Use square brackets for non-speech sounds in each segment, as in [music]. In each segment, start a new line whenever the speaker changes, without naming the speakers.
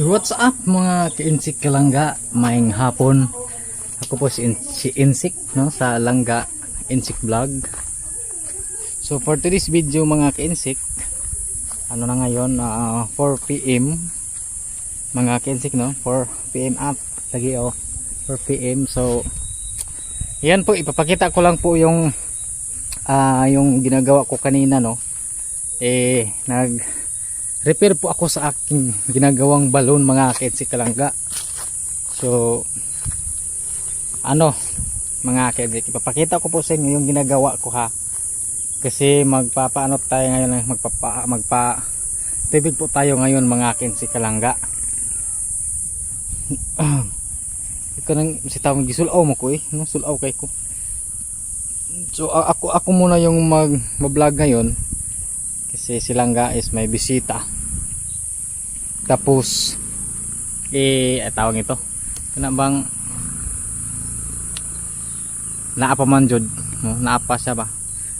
What's up mga ka-insik kalangga, maing hapon. Ako po si, In- si Insik no, sa Langga Insik Vlog. So for today's video mga ka-insik, ano na ngayon, ah, 4 PM. Mga ka-insik no, 4 PM up. Lagi oh, 4 PM. So, yan po, ipapakita ko lang po yung ah, yung ginagawa ko kanina no. Eh, nag repair po ako sa aking ginagawang balon mga ketsi kalangga. So ano mga ketsi ipapakita ko po sa inyo yung ginagawa ko ha. Kasi magpapaano tayo ngayon eh, magpapa magpa tibig po tayo ngayon mga ketsi kalangga. [clears throat] Ikaw nang si tawag gisulaw mo ko eh. No sulaw kay ko. So ako ako muna yung mag vlog ngayon kasi silang guys may bisita. Tapos eh tawag ito. Ano bang naapa man jud no? naapa siya ba?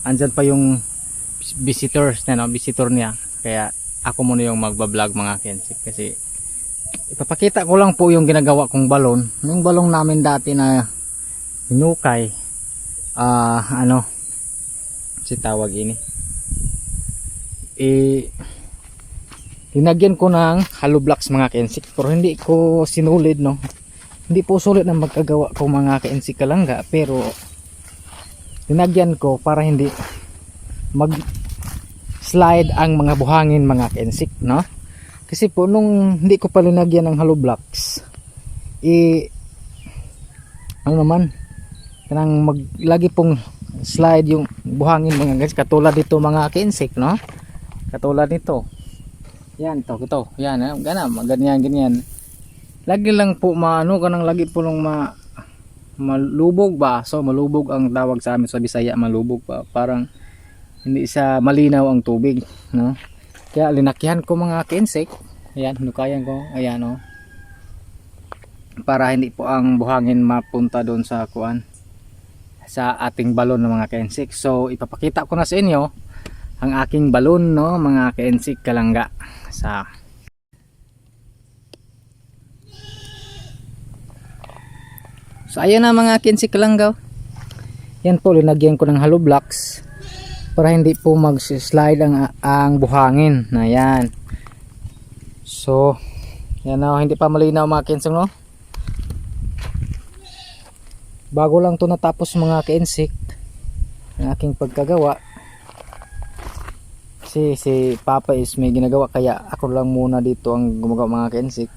Andyan pa yung visitors niya no? visitor niya. Kaya ako muna yung magbablog mga kensik kasi ipapakita ko lang po yung ginagawa kong balon. Yung balon namin dati na hinukay ah ano si tawag ini eh linagyan ko ng hollow blocks mga kensik pero hindi ko sinulid no? Hindi po sulit na magkagawa ko mga kensik kalangga. Pero linagyan ko para hindi mag slide ang mga buhangin mga kensik no? Kasi po nung hindi ko pa linagyan ng hollow blocks eh ano naman kanang maglagi pong slide yung buhangin mga guys. Katulad dito mga kensik no katulad nito. Yan to ito. Yan eh, gana ganyan ganyan. Lagi lang po maano kanang lagi po nung ma malubog ba? So malubog ang tawag sa amin sa Bisaya malubog pa parang hindi sa malinaw ang tubig no? Kaya linakyan ko mga kinsik. Ayan hinukayan ko. Ayan oh. Para hindi po ang buhangin mapunta doon sa kuan sa ating balon ng mga kinsik. So ipapakita ko na sa inyo ang aking balon no mga kinsik kalangga sa So ayan na mga kinsik kalangga yan po linagyan ko ng hollow blocks para hindi po mag-slide ang, ang buhangin. Na yan so yan na hindi pa malinaw mga kinsik no? Bago lang to natapos mga kinsik ang aking pagkagawa si si Papa is may ginagawa kaya ako lang muna dito ang gumagawa mga kinsik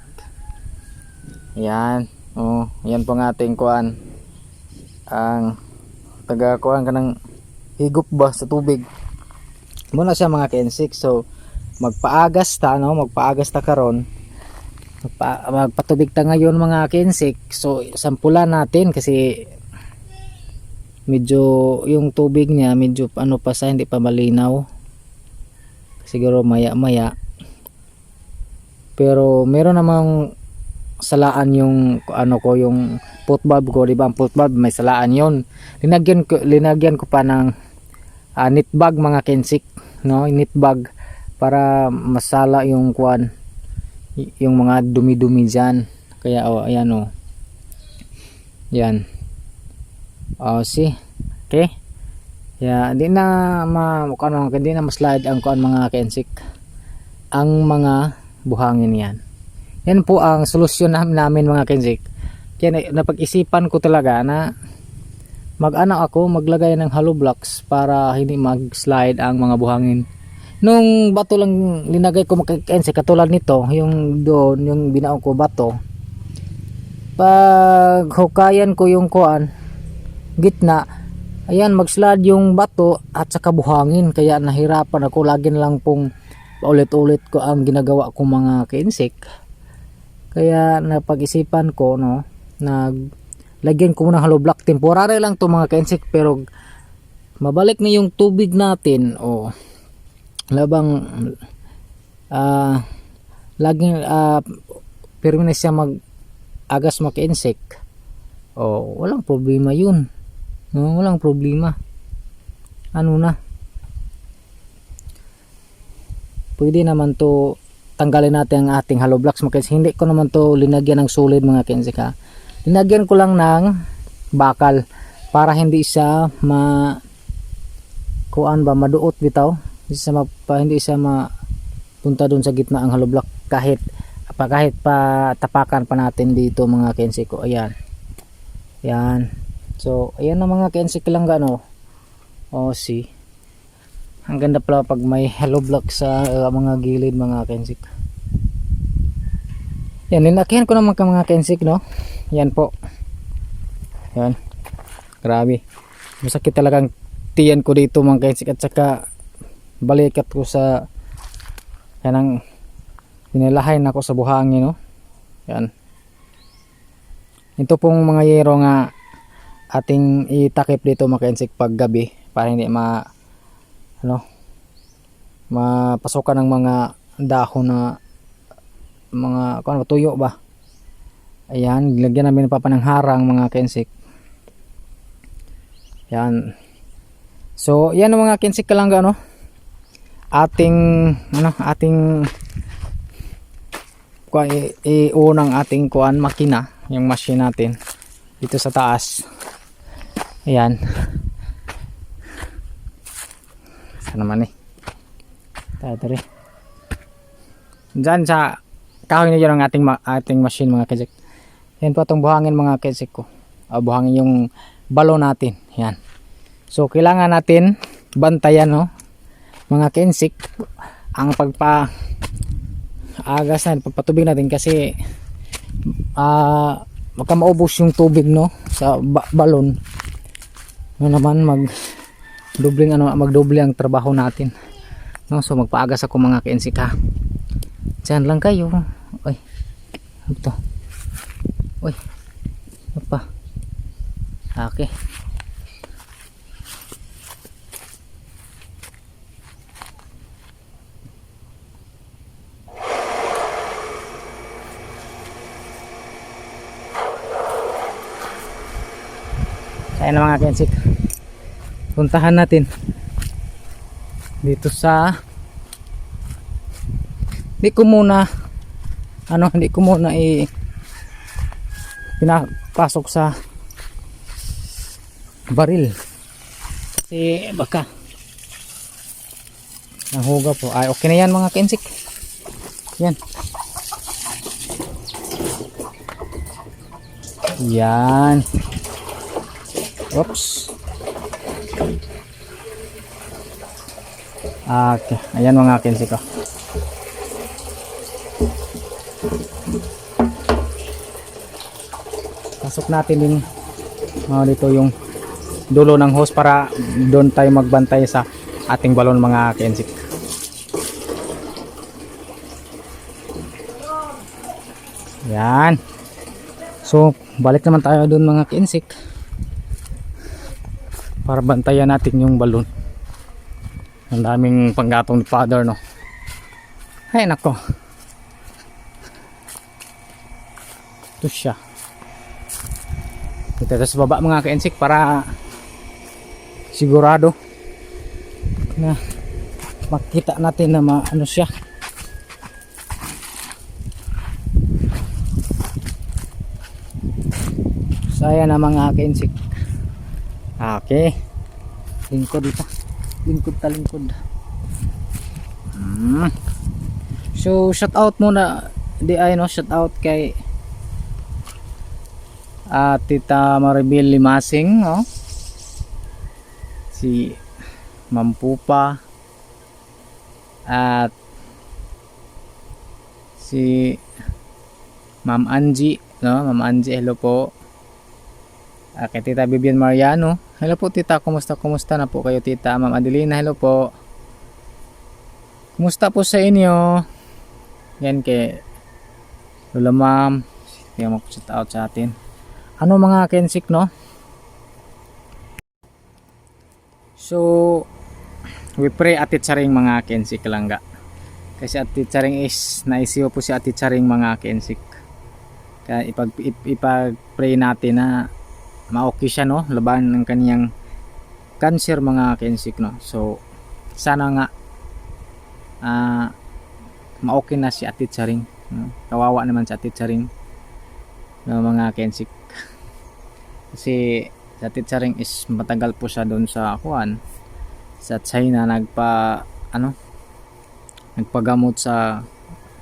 yan oh yan po ang ating kuan. Ang taga kuan kanang higop ba sa tubig? Muna siya mga kinsik so magpaagas ta no? Magpaagas ta karon magpa, magpatubig ta ngayon mga kinsik so sampulan natin kasi medyo yung tubig niya medyo ano pa sa hindi pa malinaw siguro maya maya pero meron namang salaan yung ano ko yung put bulb ko di ang put bulb may salaan yon linagyan ko linagyan ko pa ng uh, knit bag mga kinsik no? Knit bag para masala yung kuan yung mga dumi-dumi diyan kaya oh ayan oh. Yan. Oh see. Okay ya di na ma ano hindi na ma-slide ang kuan mga kinsik. Ang mga buhangin yan. Yan po ang solusyon nam- namin mga kinsik. Kaya na- napag-isipan ko talaga na mag-ano ako maglagay ng hollow blocks para hindi mag-slide ang mga buhangin. Nung bato lang linagay ko mga kinsik katulad nito yung doon yung binaon ko bato pag hukayan ko yung kuan gitna ayan mag-slide yung bato at saka buhangin. Kaya nahirapan ako. Lagi na lang pong paulit-ulit ko ang ginagawa kong mga kinsik. Kaya napag-isipan ko no nag lagyan ko ng hollow block. Temporary lang to mga ka-insect pero mabalik na yung tubig natin. O labang ah laging pero na siya mag agas mga ka-insect o walang problema yun no walang problema ano na pwede naman to tanggalin natin ang ating hollow blocks mga kensik. Hindi ko naman to linagyan ng solid mga kensik ha. Linagyan ko lang ng bakal para hindi siya ma kuan ba maduot bitaw. Hindi siya ma, hindi siya ma punta doon sa gitna ang hollow block kahit pa kahit pa tapakan pa natin dito mga kensik ko. Ayan. Yan. So, ayan na mga kensik lang gano. Oh, see. Ang ganda pala pag may hollow block sa uh, mga gilid mga kensik. Yan, linakyan ko naman ka mga kensik, no? Yan po. Yan. Grabe. Masakit talagang tiyan ko dito mga kensik at saka balikat ko sa yan ang pinilahay na ako sa buhangin, no? Yan. Ito pong mga yero nga ating itakip dito mga kensik pag gabi para hindi ma ano mapasukan ng mga dahon na mga kung ano, tuyo ba? Ayan lagyan namin pa ng harang mga kensik yan so yan ang mga kensik kalangga no ating ano ating kuan iunang ating kuan makina yung machine natin dito sa taas ayan Saan naman eh. Tayo tari. Diyan sa kahoy na yun ang ating, ating machine mga kajik. Yan po itong buhangin mga kajik ko. O, buhangin yung balo natin. Yan. So kailangan natin bantayan no. Mga kensik ang pagpa agas na pagpatubig natin kasi ah baka maubos yung tubig no sa ba- balon. No naman mag dobling ano magdoble ang trabaho natin. No so magpaagas ako mga kensik ha Diyan lang kayo. Oy ano to? Oy pa okay kaya na mga kensik puntahan natin. Dito sa hindi ko muna ano hindi ko muna i pinapasok sa baril. Kasi baka nahuga po. Ay okay na yan mga kensik yan. Yan oops Okay, ayan mga kinsi ko. Pasok natin din mga dito yung dulo ng hose para doon tayo magbantay sa ating balon mga kensik. Yan. So, balik naman tayo doon mga kensik para bantayan natin yung balon. Ang daming panggatong ni father no. Ay nako. Ito siya. Ito sa baba mga ka-insik para sigurado na makita natin na ma ano siya. Saya na mga ka-insik. Okay. Lingkod dito lingkod ta lingkod. Hmm. so shout out muna. Di ay no shout out kay uh, tita Maribel Limasing no? Si Mampupa at si Ma'am Angie no? Ma'am Angie hello po Ah, kay Tita Vivian Mariano. Hello po Tita, kumusta kumusta na po kayo Tita? Ma'am Adelina, hello po. Kumusta po sa inyo? Yan kay Lola Ma'am. Kaya mag-shout out sa atin. Ano mga kensik no? So, we pray Ate Charing mga kensik langga. Kasi Ate Charing is naisiyo po si Ate Charing mga kensik. Kaya ipag, ipag-pray natin na ma-okay siya no laban ng kaniyang cancer mga kensik no so sana nga ah ma-okay na si Ate Charing. No? Kawawa naman si Ate Charing ng mga kensik. [laughs] Kasi si Ate Charing is matagal po siya doon sa kuan sa China nagpa ano nagpagamot sa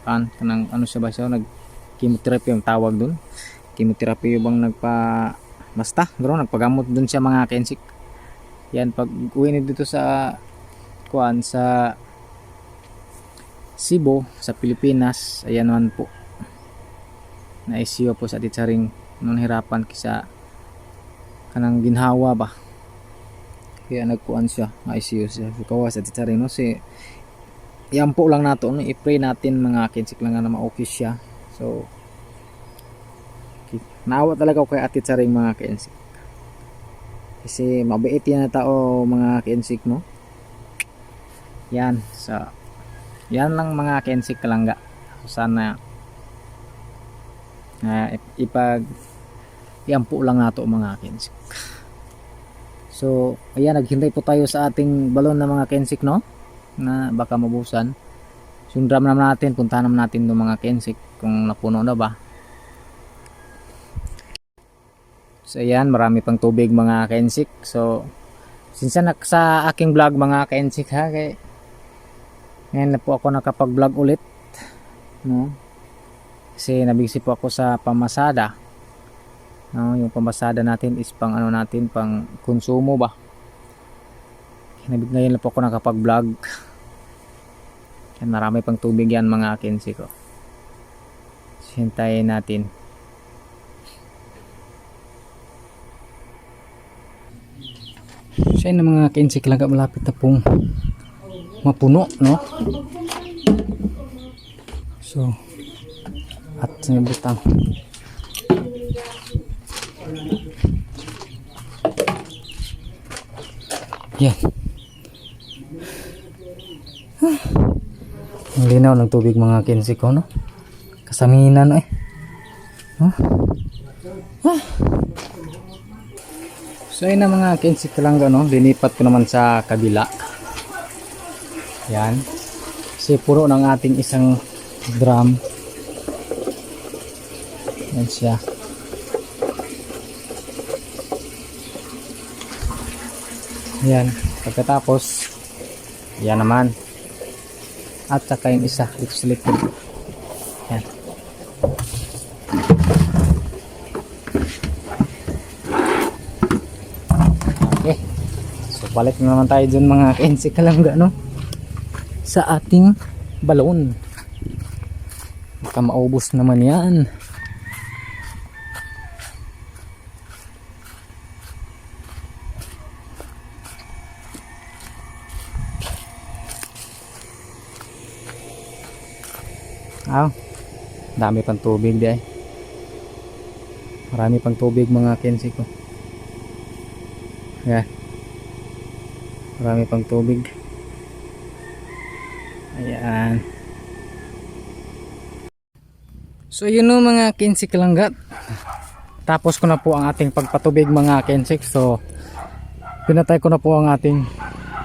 kan kanang ano siya ba siya nag chemotherapy yung tawag doon chemotherapy yung bang nagpa basta bro nagpagamot doon siya mga kensik yan pag uwi niya dito sa kuan sa Cebu sa Pilipinas ayan naman po. Na ICU po sa titsaring nung hirapan kisa kanang ginhawa ba. Kaya nagkuan siya na ICU siya. Kawa sa titsaring no si yan po lang nato no i-pray natin mga kinsik lang na ma-okay siya. So. Naawa talaga ako kay ati tsaring mga kinsik kasi mabait yan na tao mga kinsik no? Yan sa yan lang mga kinsik kalangga. Sana na ipag yan po lang nato mga kinsik so ayan naghintay po tayo sa ating balon na mga kinsik no? Na baka mabusan. Sundram naman natin puntahan naman natin ng mga kinsik kung napuno na ba so ayan marami pang tubig mga kinsik so sinsa na sa aking vlog mga kinsik ha kay ngayon na po ako nakapag vlog ulit no? Kasi nabigsi po ako sa pamasada no? Yung pamasada natin is pang ano natin pang konsumo ba? Nabig ngayon lang po ako nakapag vlog yan marami pang tubig yan mga akinsi ko hintayin natin siya na mga akinsi talaga malapit na pong mapuno no? So at sinibutang yan. Ang linaw ng tubig mga kinsi ko no? Kasaminan eh. Huh? So yun na mga kinsi ko lang no linipat ko naman sa kabila. Yan. Kasi puro ng ating isang drum. Yan siya. Yan. Pagkatapos yan naman. At saka yung isa dito sa likod yan okay so balik na naman tayo dun mga KNC kalangga no sa ating balon baka maubos naman yan Ah, dami pang tubig di ay. Marami pang tubig mga kensi ko. Ayan. Marami pang tubig. Ayan. So yun o mga kensi kalanggat. Tapos ko na po ang ating pagpatubig mga kensik. So pinatay ko na po ang ating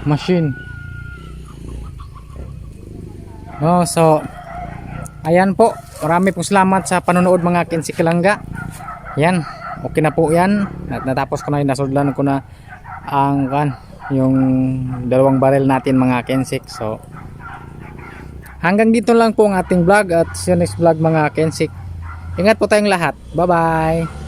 machine. No, so Ayan po, marami pong salamat sa panonood mga kinsikalangga. Yan, okay na po yan. At natapos ko na yun, nasudlan ko na ang kan, yung dalawang barrel natin mga kensik. So, hanggang dito lang po ang ating vlog at see next vlog mga kensik. Ingat po tayong lahat. Bye-bye!